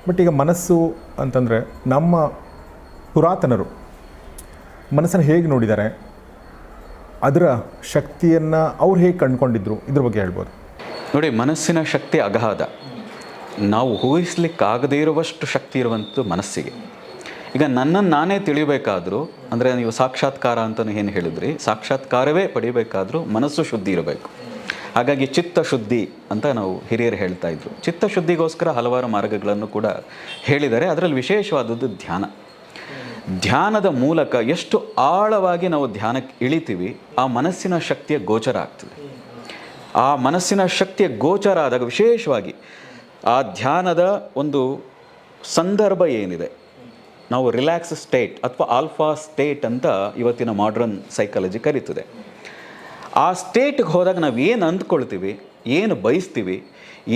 ಬಟ್ ಈಗ ಮನಸ್ಸು ಅಂತಂದರೆ ನಮ್ಮ ಪುರಾತನರು ಮನಸ್ಸನ್ನು ಹೇಗೆ ನೋಡಿದ್ದಾರೆ? ಅದರ ಶಕ್ತಿಯನ್ನು ಅವ್ರು ಹೇಗೆ ಕಂಡುಕೊಂಡಿದ್ರು? ಇದ್ರ ಬಗ್ಗೆ ಹೇಳ್ಬೋದು. ನೋಡಿ, ಮನಸ್ಸಿನ ಶಕ್ತಿ ಅಗಾಧ. ನಾವು ಊಹಿಸ್ಲಿಕ್ಕಾಗದೇ ಇರುವಷ್ಟು ಶಕ್ತಿ ಇರುವಂಥದ್ದು ಮನಸ್ಸಿಗೆ. ಈಗ ನನ್ನನ್ನು ನಾನೇ ತಿಳಿಬೇಕಾದ್ರೂ, ಅಂದರೆ ನೀವು ಸಾಕ್ಷಾತ್ಕಾರ ಅಂತಲೂ ಏನು ಹೇಳಿದ್ರಿ? ಸಾಕ್ಷಾತ್ಕಾರವೇ ಪಡಿಬೇಕಾದ್ರೂ ಮನಸ್ಸು ಶುದ್ಧಿ ಇರಬೇಕು. ಹಾಗಾಗಿ ಚಿತ್ತ ಶುದ್ಧಿ ಅಂತ ನಾವು ಹಿರಿಯರು ಹೇಳ್ತಾ ಇದ್ರು. ಚಿತ್ತ ಶುದ್ಧಿಗೋಸ್ಕರ ಹಲವಾರು ಮಾರ್ಗಗಳನ್ನು ಕೂಡ ಹೇಳಿದರೆ ಅದರಲ್ಲಿ ವಿಶೇಷವಾದದ್ದು ಧ್ಯಾನ. ಧ್ಯಾನದ ಮೂಲಕ ಎಷ್ಟು ಆಳವಾಗಿ ನಾವು ಧ್ಯಾನಕ್ಕೆ ಇಳಿತೀವಿ, ಆ ಮನಸ್ಸಿನ ಶಕ್ತಿಯ ಗೋಚರ ಆಗ್ತದೆ. ಆ ಮನಸ್ಸಿನ ಶಕ್ತಿಯ ಗೋಚರ ಆದಾಗ ವಿಶೇಷವಾಗಿ ಆ ಧ್ಯಾನದ ಒಂದು ಸಂದರ್ಭ ಏನಿದೆ? ನಾವು ರಿಲ್ಯಾಕ್ಸ್ ಸ್ಟೇಟ್ ಅಥವಾ ಆಲ್ಫಾ ಸ್ಟೇಟ್ ಅಂತ ಇವತ್ತಿನ ಮಾಡ್ರನ್ ಸೈಕಾಲಜಿ ಕರೀತದೆ. ಆ ಸ್ಟೇಟ್ಗೆ ಹೋದಾಗ ನಾವು ಏನು ಅಂದ್ಕೊಳ್ತೀವಿ, ಏನು ಬಯಸ್ತೀವಿ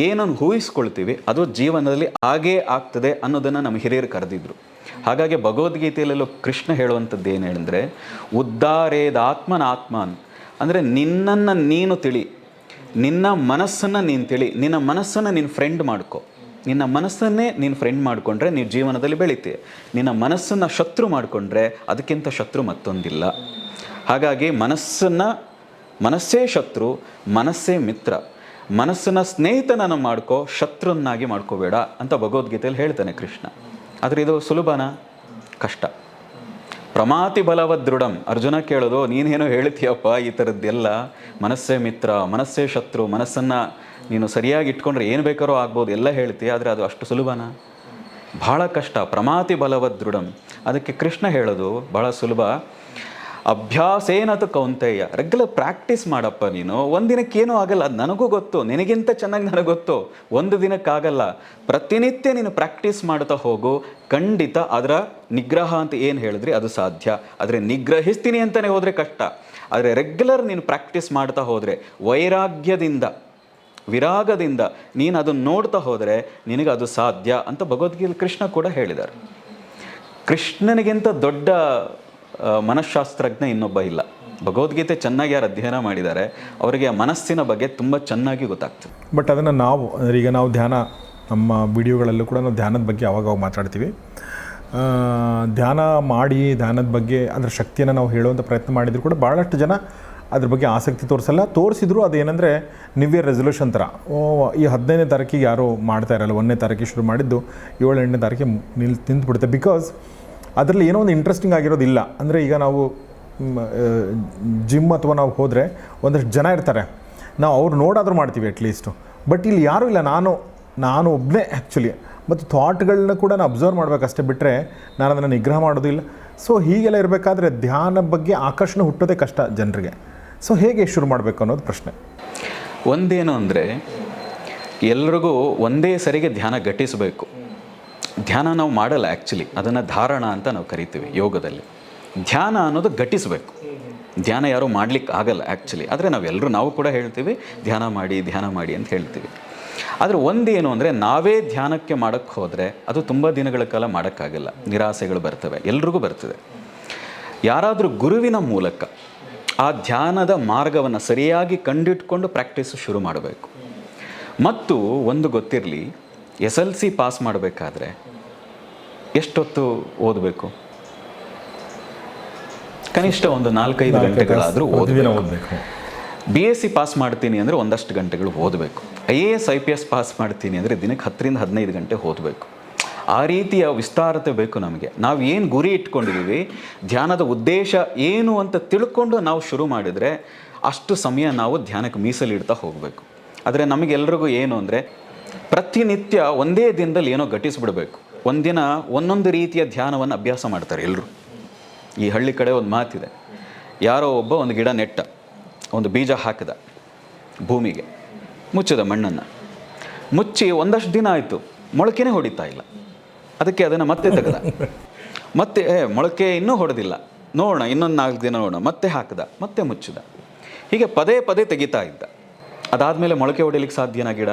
ಏನನ್ನು ಊಹಿಸ್ಕೊಳ್ತೀವಿ, ಅದು ಜೀವನದಲ್ಲಿ ಹಾಗೇ ಆಗ್ತದೆ ಅನ್ನೋದನ್ನು ನಮ್ಮ ಹಿರಿಯರು ಕರೆದಿದ್ರು. ಹಾಗಾಗಿ ಭಗವದ್ಗೀತೆಯಲ್ಲೆಲ್ಲೂ ಕೃಷ್ಣ ಹೇಳುವಂಥದ್ದು ಏನು ಹೇಳಿದ್ರೆ ಉದ್ದಾರೇದಾತ್ಮನ ಆತ್ಮನ್ ಅಂದರೆ ನಿನ್ನನ್ನು ನೀನು ತಿಳಿ, ನಿನ್ನ ಮನಸ್ಸನ್ನು ನೀನು ತಿಳಿ, ನಿನ್ನ ಮನಸ್ಸನ್ನು ನೀನು ಫ್ರೆಂಡ್ ಮಾಡ್ಕೊ. ನಿನ್ನ ಮನಸ್ಸನ್ನೇ ನೀನು ಫ್ರೆಂಡ್ ಮಾಡಿಕೊಂಡ್ರೆ ನೀವು ಜೀವನದಲ್ಲಿ ಬೆಳಿತೀಯ. ನಿನ್ನ ಮನಸ್ಸನ್ನು ಶತ್ರು ಮಾಡಿಕೊಂಡ್ರೆ ಅದಕ್ಕಿಂತ ಶತ್ರು ಮತ್ತೊಂದಿಲ್ಲ. ಹಾಗಾಗಿ ಮನಸ್ಸನ್ನು ಮನಸ್ಸೇ ಶತ್ರು, ಮನಸ್ಸೇ ಮಿತ್ರ. ಮನಸ್ಸನ್ನ ಸ್ನೇಹಿತನನ್ನು ಮಾಡ್ಕೋ, ಶತ್ರುನ್ನಾಗಿ ಮಾಡ್ಕೋಬೇಡ ಅಂತ ಭಗವದ್ಗೀತೆಯಲ್ಲಿ ಹೇಳ್ತಾನೆ ಕೃಷ್ಣ. ಆದರೆ ಇದು ಸುಲಭನ? ಕಷ್ಟ. ಪ್ರಮಾತಿ ಬಲವ ದೃಢಂ. ಅರ್ಜುನ ಕೇಳೋದು, ನೀನೇನೋ ಹೇಳ್ತೀಯಪ್ಪ ಈ ಥರದ್ದೆಲ್ಲ ಮನಸ್ಸೇ ಮಿತ್ರ, ಮನಸ್ಸೇ ಶತ್ರು, ಮನಸ್ಸನ್ನು ನೀನು ಸರಿಯಾಗಿ ಇಟ್ಕೊಂಡ್ರೆ ಏನು ಬೇಕಾರೋ ಆಗ್ಬೋದು, ಎಲ್ಲ ಹೇಳ್ತೀಯ ಆದರೆ ಅದು ಅಷ್ಟು ಸುಲಭನ? ಭಾಳ ಕಷ್ಟ. ಪ್ರಮಾತಿ ಬಲವ ದೃಢಂ. ಅದಕ್ಕೆ ಕೃಷ್ಣ ಹೇಳೋದು, ಭಾಳ ಸುಲಭ. ಅಭ್ಯಾಸೇನತು ಕೌಂತಯ್ಯ ರೆಗ್ಯುಲರ್ ಪ್ರಾಕ್ಟೀಸ್ ಮಾಡಪ್ಪ ನೀನು. ಒಂದಿನಕ್ಕೇನೂ ಆಗಲ್ಲ. ಅದು ನನಗೂ ಗೊತ್ತು. ನಿನಗಿಂತ ಚೆನ್ನಾಗಿ ನನಗೆ ಗೊತ್ತು. ಒಂದು ದಿನಕ್ಕಾಗಲ್ಲ. ಪ್ರತಿನಿತ್ಯ ನೀನು ಪ್ರಾಕ್ಟೀಸ್ ಮಾಡ್ತಾ ಹೋಗು. ಖಂಡಿತ ಅದರ ನಿಗ್ರಹ ಅಂತ ಏನು ಹೇಳಿದ್ರಿ? ಅದು ಸಾಧ್ಯ. ಆದರೆ ನಿಗ್ರಹಿಸ್ತೀನಿ ಅಂತಲೇ ಹೋದರೆ ಕಷ್ಟ. ಆದರೆ ರೆಗ್ಯುಲರ್ ನೀನು ಪ್ರಾಕ್ಟೀಸ್ ಮಾಡ್ತಾ ಹೋದರೆ, ವೈರಾಗ್ಯದಿಂದ, ವಿರಾಗದಿಂದ ನೀನು ಅದನ್ನು ನೋಡ್ತಾ ಹೋದರೆ ನಿನಗೆ ಅದು ಸಾಧ್ಯ ಅಂತ ಭಗವದ್ಗೀತೆ ಕೃಷ್ಣ ಕೂಡ ಹೇಳಿದ್ದಾರೆ ಕೃಷ್ಣನಿಗಿಂತ ದೊಡ್ಡ ಮನಃಶಾಸ್ತ್ರಜ್ಞ ಇನ್ನೊಬ್ಬ ಇಲ್ಲ. ಭಗವದ್ಗೀತೆ ಚೆನ್ನಾಗಿ ಯಾರು ಅಧ್ಯಯನ ಮಾಡಿದ್ದಾರೆ, ಅವರಿಗೆ ಮನಸ್ಸಿನ ಬಗ್ಗೆ ತುಂಬ ಚೆನ್ನಾಗಿ ಗೊತ್ತಾಗ್ತದೆ. ಬಟ್ ಅದನ್ನು ನಾವು ಈಗ ನಾವು ಧ್ಯಾನ, ನಮ್ಮ ವಿಡಿಯೋಗಳಲ್ಲೂ ಕೂಡ ನಾವು ಧ್ಯಾನದ ಬಗ್ಗೆ ಅವಾಗವಾಗ ಮಾತಾಡ್ತೀವಿ. ಧ್ಯಾನ ಮಾಡಿ, ಧ್ಯಾನದ ಬಗ್ಗೆ ಅದರ ಶಕ್ತಿಯನ್ನು ನಾವು ಹೇಳುವಂಥ ಪ್ರಯತ್ನ ಮಾಡಿದರೂ ಕೂಡ ಭಾಳಷ್ಟು ಜನ ಅದ್ರ ಬಗ್ಗೆ ಆಸಕ್ತಿ ತೋರಿಸಲ್ಲ. ತೋರಿಸಿದ್ರು ಅದೇನೆಂದರೆ ನ್ಯೂ ಇಯರ್ ರೆಸೊಲ್ಯೂಷನ್ ಥರ. ಈ ಹದಿನೈದನೇ ತಾರೀಕಿಗೆ ಯಾರೂ ಮಾಡ್ತಾ ಇರಲ್ಲ, ಒಂದನೇ ತಾರೀಕಿಗೆ ಶುರು ಮಾಡಿದ್ದು ಏಳು ಎಂಟನೇ ತಾರೀಕಿಗೆ ನಿಲ್, ನಿಂತುಬಿಡುತ್ತೆ. ಬಿಕಾಸ್ ಅದರಲ್ಲಿ ಏನೋ ಒಂದು ಇಂಟ್ರೆಸ್ಟಿಂಗ್ ಆಗಿರೋದಿಲ್ಲ. ಅಂದರೆ ಈಗ ನಾವು ಜಿಮ್ ಅಥವಾ ನಾವು ಹೋದರೆ ಒಂದಷ್ಟು ಜನ ಇರ್ತಾರೆ. ನಾವು ಅವ್ರು ನೋಡಾದರೂ ಮಾಡ್ತೀವಿ ಅಟ್ಲೀಸ್ಟು ಬಟ್ ಇಲ್ಲಿ ಯಾರೂ ಇಲ್ಲ. ನಾನು ನಾನು ಒಬ್ಬನೇ ಆ್ಯಕ್ಚುಲಿ ಮತ್ತು ಥಾಟ್ಗಳನ್ನ ಕೂಡ ನಾನು ಅಬ್ಸರ್ವ್ ಮಾಡಬೇಕಷ್ಟೇ ಬಿಟ್ಟರೆ ನಾನು ಅದನ್ನು ನಿಗ್ರಹ ಮಾಡೋದಿಲ್ಲ. ಸೊ ಹೀಗೆಲ್ಲ ಇರಬೇಕಾದ್ರೆ ಧ್ಯಾನ ಬಗ್ಗೆ ಆಕರ್ಷಣೆ ಹುಟ್ಟೋದೇ ಕಷ್ಟ ಜನರಿಗೆ. ಸೊ ಹೇಗೆ ಶುರು ಮಾಡಬೇಕು ಅನ್ನೋದು ಪ್ರಶ್ನೆ. ಒಂದೇನು ಅಂದರೆ ಎಲ್ರಿಗೂ ಒಂದೇ ಸರಿಗೆ ಧ್ಯಾನ ಘಟಿಸಬೇಕು. ಧ್ಯಾನ ನಾವು ಮಾಡಲ್ಲ ಆ್ಯಕ್ಚುಲಿ ಅದನ್ನು ಧಾರಣ ಅಂತ ನಾವು ಕರಿತೀವಿ ಯೋಗದಲ್ಲಿ. ಧ್ಯಾನ ಅನ್ನೋದು ಘಟಿಸಬೇಕು. ಧ್ಯಾನ ಯಾರೂ ಮಾಡ್ಲಿಕ್ಕೆ ಆಗಲ್ಲ ಆ್ಯಕ್ಚುಲಿ ಆದರೆ ನಾವೆಲ್ಲರೂ ನಾವು ಕೂಡ ಹೇಳ್ತೀವಿ, ಧ್ಯಾನ ಮಾಡಿ ಧ್ಯಾನ ಮಾಡಿ ಅಂತ ಹೇಳ್ತೀವಿ. ಆದರೆ ಒಂದೇನು ಅಂದರೆ ನಾವೇ ಧ್ಯಾನಕ್ಕೆ ಮಾಡೋಕ್ಕೆ ಹೋದರೆ ಅದು ತುಂಬ ದಿನಗಳ ಕಾಲ ಮಾಡೋಕ್ಕಾಗಲ್ಲ. ನಿರಾಸೆಗಳು ಬರ್ತವೆ. ಎಲ್ರಿಗೂ ಬರ್ತದೆ. ಯಾರಾದರೂ ಗುರುವಿನ ಮೂಲಕ ಆ ಧ್ಯಾನದ ಮಾರ್ಗವನ್ನು ಸರಿಯಾಗಿ ಕಂಡಿಟ್ಕೊಂಡು ಪ್ರಾಕ್ಟೀಸ್ ಶುರು ಮಾಡಬೇಕು. ಮತ್ತು ಒಂದು ಗೊತ್ತಿರಲಿ, ಎಸ್ ಎಲ್ ಸಿ ಪಾಸ್ ಮಾಡಬೇಕಾದ್ರೆ ಎಷ್ಟೊತ್ತು ಓದಬೇಕು? ಕನಿಷ್ಠ ಒಂದು ನಾಲ್ಕೈದು ಗಂಟೆಗಳಾದರೂ ಓದಬೇಕು. ಬಿ ಎಸ್ ಸಿ ಪಾಸ್ ಮಾಡ್ತೀನಿ ಅಂದರೆ ಒಂದಷ್ಟು ಗಂಟೆಗಳು ಓದಬೇಕು. I A S I P S pass ಮಾಡ್ತೀನಿ ಅಂದರೆ ದಿನಕ್ಕೆ ಹತ್ತರಿಂದ ಹದಿನೈದು ಗಂಟೆ ಓದಬೇಕು. ಆ ರೀತಿಯ ವಿಸ್ತಾರತೆ ಬೇಕು ನಮಗೆ. ನಾವು ಏನು ಗುರಿ ಇಟ್ಕೊಂಡಿದ್ದೀವಿ ಧ್ಯಾನದ ಉದ್ದೇಶ ಏನು ಅಂತ ತಿಳ್ಕೊಂಡು ನಾವು ಶುರು ಮಾಡಿದರೆ ಅಷ್ಟು ಸಮಯ ನಾವು ಧ್ಯಾನಕ್ಕೆ ಮೀಸಲಿಡ್ತಾ ಹೋಗಬೇಕು. ಆದರೆ ನಮಗೆಲ್ರಿಗೂ ಏನು ಅಂದರೆ ಪ್ರತಿನಿತ್ಯ ಒಂದೇ ದಿನದಲ್ಲಿ ಏನೋ ಘಟಿಸ್ಬಿಡ್ಬೇಕು. ಒಂದಿನ ಒಂದೊಂದು ರೀತಿಯ ಧ್ಯಾನವನ್ನು ಅಭ್ಯಾಸ ಮಾಡ್ತಾರೆ ಎಲ್ಲರೂ ಈ ಹಳ್ಳಿ ಕಡೆ ಒಂದು ಮಾತಿದೆ. ಯಾರೋ ಒಬ್ಬ ಒಂದು ಗಿಡ ನೆಟ್ಟ, ಒಂದು ಬೀಜ ಹಾಕಿದ ಭೂಮಿಗೆ, ಮುಚ್ಚಿದ ಮಣ್ಣನ್ನು. ಮುಚ್ಚಿ ಒಂದಷ್ಟು ದಿನ ಆಯಿತು, ಮೊಳಕೆನೇ ಹೊಡಿತಾ ಇಲ್ಲ. ಅದಕ್ಕೆ ಅದನ್ನು ಮತ್ತೆ ತೆಗೆದ. ಮತ್ತೆ ಮೊಳಕೆ ಇನ್ನೂ ಹೊಡೆದಿಲ್ಲ. ನೋಡೋಣ, ಇನ್ನೊಂದು ನಾಲ್ಕು ದಿನ ನೋಡೋಣ. ಮತ್ತೆ ಹಾಕಿದ, ಮತ್ತೆ ಮುಚ್ಚಿದ. ಹೀಗೆ ಪದೇ ಪದೇ ತೆಗಿತಾ ಇದ್ದ. ಅದಾದಮೇಲೆ ಮೊಳಕೆ ಹೊಡಿಲಿಕ್ಕೆ ಸಾಧ್ಯನಾ ಗಿಡ?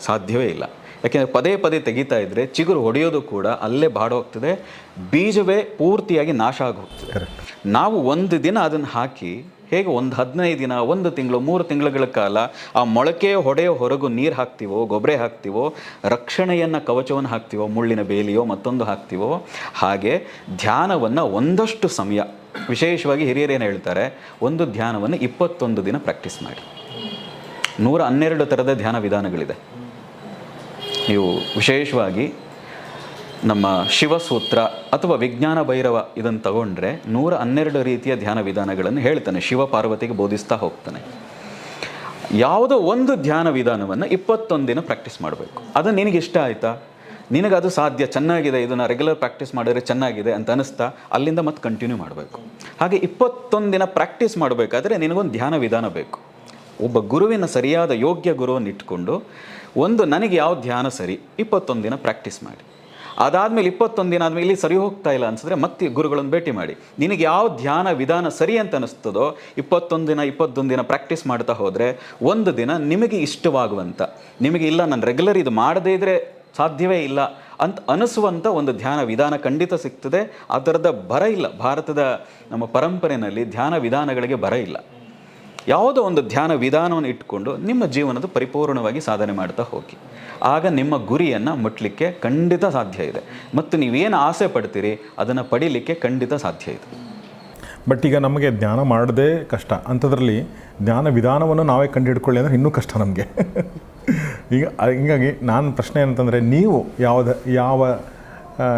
ಸಾಧ್ಯವೇ ಇಲ್ಲ. ಯಾಕೆಂದರೆ ಪದೇ ಪದೇ ತೆಗಿತಾ ಇದ್ದರೆ ಚಿಗುರು ಹೊಡೆಯೋದು ಕೂಡ ಅಲ್ಲೇ ಬಾಡೋಗ್ತದೆ ಬೀಜವೇ ಪೂರ್ತಿಯಾಗಿ ನಾಶ ಆಗೋಗ್ತದೆ. ನಾವು ಒಂದು ದಿನ ಅದನ್ನು ಹಾಕಿ ಹೇಗೆ ಒಂದು ಹದಿನೈದು ದಿನ ಒಂದು ತಿಂಗಳು ಮೂರು ತಿಂಗಳುಗಳ ಕಾಲ ಆ ಮೊಳಕೆ ಹೊಡೆಯೋ ಹೊರಗು ನೀರು ಹಾಕ್ತೀವೋ ಗೊಬ್ಬರ ಹಾಕ್ತೀವೋ ರಕ್ಷಣೆಯನ್ನು ಕವಚವನ್ನು ಹಾಕ್ತೀವೋ ಮುಳ್ಳಿನ ಬೇಲಿಯೋ ಮತ್ತೊಂದು ಹಾಕ್ತೀವೋ ಹಾಗೆ ಧ್ಯಾನವನ್ನು ಒಂದಷ್ಟು ಸಮಯ ವಿಶೇಷವಾಗಿ ಹಿರಿಯರೇನು ಹೇಳ್ತಾರೆ ಒಂದು ಧ್ಯಾನವನ್ನು ಇಪ್ಪತ್ತೊಂದು ದಿನ ಪ್ರಾಕ್ಟೀಸ್ ಮಾಡಿ. ನೂರ ಹನ್ನೆರಡು ಥರದ ಧ್ಯಾನ ವಿಧಾನಗಳಿದೆ. ನೀವು ವಿಶೇಷವಾಗಿ ನಮ್ಮ ಶಿವಸೂತ್ರ ಅಥವಾ ವಿಜ್ಞಾನ ಭೈರವ ಇದನ್ನು ತಗೊಂಡ್ರೆ ನೂರ ಹನ್ನೆರಡು ರೀತಿಯ ಧ್ಯಾನ ವಿಧಾನಗಳನ್ನು ಹೇಳ್ತಾನೆ. ಶಿವ ಪಾರ್ವತಿಗೆ ಬೋಧಿಸ್ತಾ ಹೋಗ್ತಾನೆ. ಯಾವುದೋ ಒಂದು ಧ್ಯಾನ ವಿಧಾನವನ್ನು ಇಪ್ಪತ್ತೊಂದು ದಿನ ಪ್ರಾಕ್ಟೀಸ್ ಮಾಡಬೇಕು. ಅದು ನಿನಗೆ ಇಷ್ಟ ಆಯಿತಾ? ಅದು ಸಾಧ್ಯ? ಚೆನ್ನಾಗಿದೆ, ಇದನ್ನು ರೆಗ್ಯುಲರ್ ಪ್ರಾಕ್ಟೀಸ್ ಮಾಡಿದ್ರೆ ಚೆನ್ನಾಗಿದೆ ಅಂತ ಅನಿಸ್ತಾ? ಅಲ್ಲಿಂದ ಮತ್ತೆ ಕಂಟಿನ್ಯೂ ಮಾಡಬೇಕು. ಹಾಗೆ ಇಪ್ಪತ್ತೊಂದು ದಿನ ಪ್ರಾಕ್ಟೀಸ್ ಮಾಡಬೇಕಾದ್ರೆ ನಿನಗೊಂದು ಧ್ಯಾನ ವಿಧಾನ ಬೇಕು. ಒಬ್ಬ ಗುರುವಿನ ಸರಿಯಾದ ಯೋಗ್ಯ ಗುರುವನ್ನು ಇಟ್ಕೊಂಡು ಒಂದು ನನಗೆ ಯಾವ ಧ್ಯಾನ ಸರಿ, ಇಪ್ಪತ್ತೊಂದು ದಿನ ಪ್ರಾಕ್ಟೀಸ್ ಮಾಡಿ. ಅದಾದಮೇಲೆ ಇಪ್ಪತ್ತೊಂದು ದಿನ ಆದಮೇಲೆ ಇಲ್ಲಿ ಸರಿ ಹೋಗ್ತಾ ಇಲ್ಲ ಅನ್ಸಿದ್ರೆ ಮತ್ತೆ ಗುರುಗಳನ್ನು ಭೇಟಿ ಮಾಡಿ. ನಿನಗೆ ಯಾವ ಧ್ಯಾನ ವಿಧಾನ ಸರಿ ಅಂತ ಅನಿಸ್ತದೋ, ಇಪ್ಪತ್ತೊಂದು ದಿನ ಇಪ್ಪತ್ತೊಂದು ದಿನ ಪ್ರಾಕ್ಟೀಸ್ ಮಾಡ್ತಾ ಹೋದರೆ ಒಂದು ದಿನ ನಿಮಗೆ ಇಷ್ಟವಾಗುವಂಥ ನಿಮಗೆ ಇಲ್ಲ ನಾನು ರೆಗ್ಯುಲರ್ ಇದು ಮಾಡದೇ ಇದ್ದರೆ ಸಾಧ್ಯವೇ ಇಲ್ಲ ಅಂತ ಅನಿಸುವಂಥ ಒಂದು ಧ್ಯಾನ ವಿಧಾನ ಖಂಡಿತ ಸಿಗ್ತದೆ. ಆ ಥರದ ಬರ ಇಲ್ಲ. ಭಾರತದ ನಮ್ಮ ಪರಂಪರೆಯಲ್ಲಿ ಧ್ಯಾನ ವಿಧಾನಗಳಿಗೆ ಬರ ಇಲ್ಲ. ಯಾವುದೋ ಒಂದು ಧ್ಯಾನ ವಿಧಾನವನ್ನು ಇಟ್ಕೊಂಡು ನಿಮ್ಮ ಜೀವನದ ಪರಿಪೂರ್ಣವಾಗಿ ಸಾಧನೆ ಮಾಡ್ತಾ ಹೋಗಿ. ಆಗ ನಿಮ್ಮ ಗುರಿಯನ್ನು ಮುಟ್ಟಲಿಕ್ಕೆ ಖಂಡಿತ ಸಾಧ್ಯ ಇದೆ. ಮತ್ತು ನೀವೇನು ಆಸೆ ಪಡ್ತೀರಿ, ಅದನ್ನು ಪಡೀಲಿಕ್ಕೆ ಖಂಡಿತ ಸಾಧ್ಯ ಇದೆ. ಬಟ್ ಈಗ ನಮಗೆ ಧ್ಯಾನ ಮಾಡದೇ ಕಷ್ಟ. ಅಂಥದ್ರಲ್ಲಿ ಧ್ಯಾನ ವಿಧಾನವನ್ನು ನಾವೇ ಕಂಡುಹಿಡ್ಕೊಳ್ಳಿ ಅಂದರೆ ಇನ್ನೂ ಕಷ್ಟ ನಮಗೆ. *laughs* ಈಗ, ಹೀಗಾಗಿ ನಾನು ಪ್ರಶ್ನೆ ಏನಂತಂದರೆ, ನೀವು ಯಾವ್ದು, ಯಾವ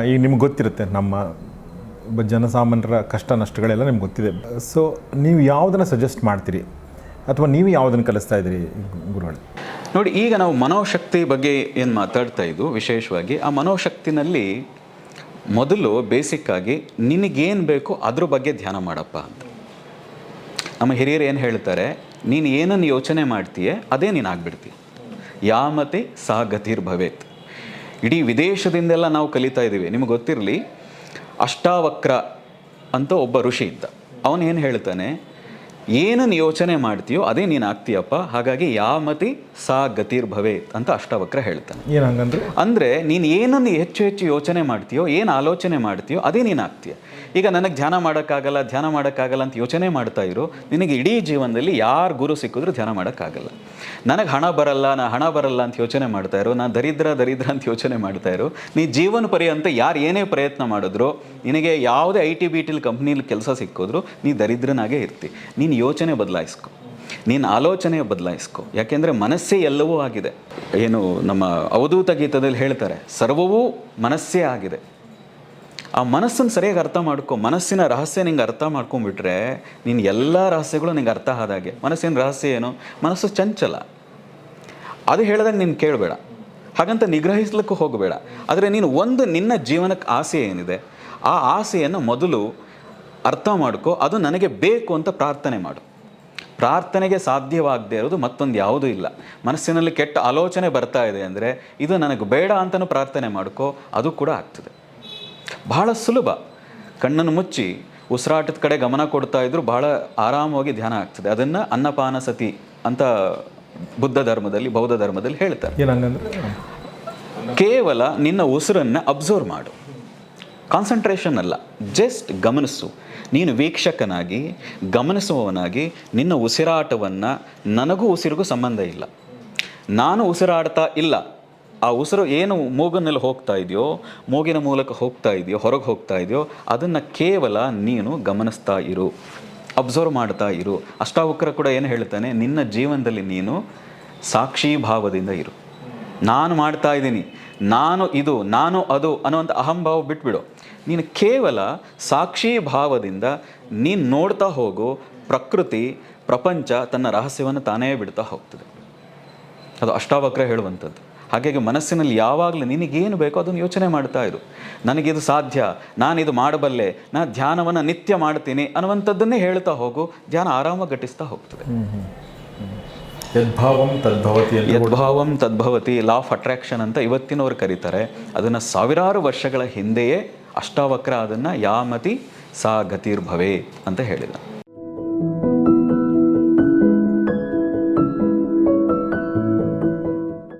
ಈಗ ನಿಮ್ಗೆ ಗೊತ್ತಿರುತ್ತೆ ನಮ್ಮ ಜನಸಾಮಾನ್ಯರ ಕಷ್ಟ ನಷ್ಟಗಳೆಲ್ಲ ನಿಮ್ಗೆ ಗೊತ್ತಿದೆ. ಸೊ ನೀವು ಯಾವುದನ್ನು ಸಜೆಸ್ಟ್ ಮಾಡ್ತೀರಿ? ಅಥವಾ ನೀವು ಯಾವುದನ್ನು ಕಲಿಸ್ತಾ ಇದ್ದೀರಿ, ಗುರುಗಳು? ನೋಡಿ, ಈಗ ನಾವು ಮನೋಶಕ್ತಿ ಬಗ್ಗೆ ಏನು ಮಾತಾಡ್ತಾ ಇದ್ದು ವಿಶೇಷವಾಗಿ, ಆ ಮನೋಶಕ್ತಿನಲ್ಲಿ ಮೊದಲು ಬೇಸಿಕ್ ಆಗಿ ನಿನಗೇನು ಬೇಕೋ ಅದ್ರ ಬಗ್ಗೆ ಧ್ಯಾನ ಮಾಡಪ್ಪ ಅಂತ. ನಮ್ಮ ಹಿರಿಯರು ಏನು ಹೇಳ್ತಾರೆ, ನೀನು ಏನನ್ನು ಯೋಚನೆ ಮಾಡ್ತೀಯೇ, ಅದೇ ನೀನು ಆಗ್ಬಿಡ್ತೀಯ ಯಾಮತಿ ಸಾ ಗತಿರ್ ಭವೇತ್ ಇಡೀ ವಿದೇಶದಿಂದೆಲ್ಲ ನಾವು ಕಲಿತಾ ಇದ್ದೀವಿ ನಿಮಗೆ ಗೊತ್ತಿರಲಿ ಅಷ್ಟಾವಕ್ರ ಅಂತ ಒಬ್ಬ ಋಷಿ ಇದ್ದ. ಅವನು ಏನು ಹೇಳ್ತಾನೆ? ಏನನ್ನು ಯೋಚನೆ ಮಾಡ್ತೀಯೋ ಅದೇ ನೀನು ಆಗ್ತೀಯಪ್ಪ. ಹಾಗಾಗಿ ಯಾಮತಿ ಸಾ ಗತಿರ್ ಭವೇತ್ ಅಂತ ಅಷ್ಟವಕ್ರ ಹೇಳ್ತಾನೆ. ಏನಂಗಂದ್ರೆ ಅಂದರೆ ನೀನು ಏನನ್ನು ಹೆಚ್ಚು ಹೆಚ್ಚು ಯೋಚನೆ ಮಾಡ್ತೀಯೋ ಏನು ಆಲೋಚನೆ ಮಾಡ್ತೀಯೋ ಅದೇ ನೀನು ಆಗ್ತೀಯ. ಈಗ ನನಗೆ ಧ್ಯಾನ ಮಾಡೋಕ್ಕಾಗಲ್ಲ ಧ್ಯಾನ ಮಾಡೋಕ್ಕಾಗಲ್ಲ ಅಂತ ಯೋಚನೆ ಮಾಡ್ತಾ ಇರು ನಿನಗೆ ಇಡೀ ಜೀವನದಲ್ಲಿ ಯಾರು ಗುರು ಸಿಕ್ಕಿದ್ರು ಧ್ಯಾನ ಮಾಡೋಕ್ಕಾಗಲ್ಲ. ನನಗೆ ಹಣ ಬರಲ್ಲ ನಾ ಹಣ ಬರಲ್ಲ ಅಂತ ಯೋಚನೆ ಮಾಡ್ತಾ ಇರು ನಾನು ದರಿದ್ರ ದರಿದ್ರ ಅಂತ ಯೋಚನೆ ಮಾಡ್ತಾ ಇರು ನೀ ಜೀವನ ಪರ್ಯಂತ ಯಾರು ಏನೇ ಪ್ರಯತ್ನ ಮಾಡಿದ್ರು ನಿನಗೆ ಯಾವುದೇ ಐ ಟಿ ಬಿ ಟಿಲ್ ಕಂಪ್ನಿಲಿ ಕೆಲಸ ಸಿಕ್ಕಿದ್ರು ನೀ ದರಿದ್ರನಾಗೇ ಇರ್ತಿ. ನೀನು ಯೋಚನೆ ಬದಲಾಯಿಸ್ಕೊ. ನೀನು ಆಲೋಚನೆ ಬದಲಾಯಿಸ್ಕೊ. ಯಾಕೆಂದರೆ ಮನಸ್ಸೇ ಎಲ್ಲವೂ ಆಗಿದೆ. ಏನು ನಮ್ಮ ಅವಧೂತ ಗೀತದಲ್ಲಿ ಹೇಳ್ತಾರೆ, ಸರ್ವವೂ ಮನಸ್ಸೇ ಆಗಿದೆ. ಆ ಮನಸ್ಸನ್ನು ಸರಿಯಾಗಿ ಅರ್ಥ ಮಾಡ್ಕೊ, ಮನಸ್ಸಿನ ರಹಸ್ಯ ನಿಂಗೆ ಅರ್ಥ ಮಾಡ್ಕೊಂಡ್ಬಿಟ್ರೆ ನೀನು ಎಲ್ಲ ರಹಸ್ಯಗಳು ನಿಂಗೆ ಅರ್ಥ ಆದಾಗೆ ಮನಸ್ಸಿನ ರಹಸ್ಯ ಏನು? ಮನಸ್ಸು ಚಂಚಲ. ಅದು ಹೇಳಿದಾಗ ನೀನು ಕೇಳಬೇಡ. ಹಾಗಂತ ನಿಗ್ರಹಿಸ್ಲಿಕ್ಕೂ ಹೋಗಬೇಡ. ಆದರೆ ನೀನು ಒಂದು ನಿನ್ನ ಜೀವನಕ್ಕೆ ಆಸೆ ಏನಿದೆ? ಆ ಆಸೆಯನ್ನು ಮೊದಲು ಅರ್ಥ ಮಾಡ್ಕೊ ಅದು ನನಗೆ ಬೇಕು ಅಂತ ಪ್ರಾರ್ಥನೆ ಮಾಡು. ಪ್ರಾರ್ಥನೆಗೆ ಸಾಧ್ಯವಾಗದೇ ಇರೋದು ಮತ್ತೊಂದು ಯಾವುದೂ ಇಲ್ಲ. ಮನಸ್ಸಿನಲ್ಲಿ ಕೆಟ್ಟ ಆಲೋಚನೆ ಬರ್ತಾ ಇದೆ ಅಂದರೆ ಇದು ನನಗೆ ಬೇಡ ಅಂತಲೂ ಪ್ರಾರ್ಥನೆ ಮಾಡ್ಕೋ ಅದು ಕೂಡ ಆಗ್ತದೆ. ಬಹಳ ಸುಲಭ. ಕಣ್ಣನ್ನು ಮುಚ್ಚಿ ಉಸಿರಾಟದ ಕಡೆ ಗಮನ ಕೊಡ್ತಾ ಇದ್ದರೂ ಬಹಳ ಆರಾಮವಾಗಿ ಧ್ಯಾನ ಆಗ್ತದೆ. ಅದನ್ನು ಅನ್ನಪಾನ ಸತಿ ಅಂತ ಬುದ್ಧ ಧರ್ಮದಲ್ಲಿ ಬೌದ್ಧ ಧರ್ಮದಲ್ಲಿ ಹೇಳ್ತಾರೆ. ಕೇವಲ ನಿನ್ನ ಉಸಿರನ್ನು ಅಬ್ಸರ್ವ್ ಮಾಡು. ಕಾನ್ಸಂಟ್ರೇಷನ್ ಅಲ್ಲ. ಜಸ್ಟ್ ಗಮನಿಸು. ನೀನು ವೀಕ್ಷಕನಾಗಿ, ಗಮನಿಸುವವನಾಗಿ, ನಿನ್ನ ಉಸಿರಾಟವನ್ನು ನನಗೂ ಉಸಿರಿಗೂ ಸಂಬಂಧ ಇಲ್ಲ. ನಾನು ಉಸಿರಾಡ್ತಾ ಇಲ್ಲ. ಆ ಉಸಿರು ಏನು ಮೂಗಿನಲ್ಲಿ ಹೋಗ್ತಾ ಇದೆಯೋ, ಮೂಗಿನ ಮೂಲಕ ಹೋಗ್ತಾ ಇದೆಯೋ, ಹೊರಗೆ ಹೋಗ್ತಾ ಇದೆಯೋ, ಅದನ್ನು ಕೇವಲ ನೀನು ಗಮನಿಸ್ತಾ ಇರು. ಅಬ್ಸರ್ವ್ ಮಾಡ್ತಾ ಇರು. ಅಷ್ಟಾವಕ್ರ ಕೂಡ ಏನು ಹೇಳ್ತಾನೆ? ನಿನ್ನ ಜೀವನದಲ್ಲಿ ನೀನು ಸಾಕ್ಷಿ ಭಾವದಿಂದ ಇರು. ನಾನು ಮಾಡ್ತಾ ಇದ್ದೀನಿ. ನಾನು ಇದು, ನಾನು ಅದು ಅನ್ನುವಂಥ ಅಹಂಭಾವ ಬಿಟ್ಬಿಡು. ನೀನು ಕೇವಲ ಸಾಕ್ಷಿ ಭಾವದಿಂದ ನೀನು ನೋಡ್ತಾ ಹೋಗು ಪ್ರಕೃತಿ ಪ್ರಪಂಚ ತನ್ನ ರಹಸ್ಯವನ್ನು ತಾನೇ ಬಿಡ್ತಾ ಹೋಗ್ತದೆ. ಅದು ಅಷ್ಟಾವಕ್ರ ಹೇಳುವಂಥದ್ದು. ಹಾಗಾಗಿ ಮನಸ್ಸಿನಲ್ಲಿ ಯಾವಾಗಲೂ ನಿನಗೇನು ಬೇಕೋ ಅದನ್ನು ಯೋಚನೆ ಮಾಡ್ತಾ ಇರು. ನನಗಿದು ಸಾಧ್ಯ ನಾನಿದು ಮಾಡಬಲ್ಲೆ ನಾನು ಧ್ಯಾನವನ್ನು ನಿತ್ಯ ಮಾಡ್ತೀನಿ ಅನ್ನುವಂಥದ್ದನ್ನೇ ಹೇಳ್ತಾ ಹೋಗು ಧ್ಯಾನ ಆರಾಮಾಗಿ ಘಟಿಸ್ತಾ ಹೋಗ್ತದೆ. ಯದ್ಭಾವಂ ತದ್ಭವತಿ ಯದ್ಭಾವಂ ತದ್ಭವತಿ ಲಾ ಆಫ್ ಅಟ್ರಾಕ್ಷನ್ ಅಂತ ಇವತ್ತಿನವರು ಕರೀತಾರೆ. ಅದನ್ನು ಸಾವಿರಾರು ವರ್ಷಗಳ ಹಿಂದೆಯೇ ಅಷ್ಟಾವಕ್ರ ಅದನ್ನು ಯಾಮತಿ ಸಾ ಗತಿರ್ಭವೆ ಅಂತ ಹೇಳಿದ.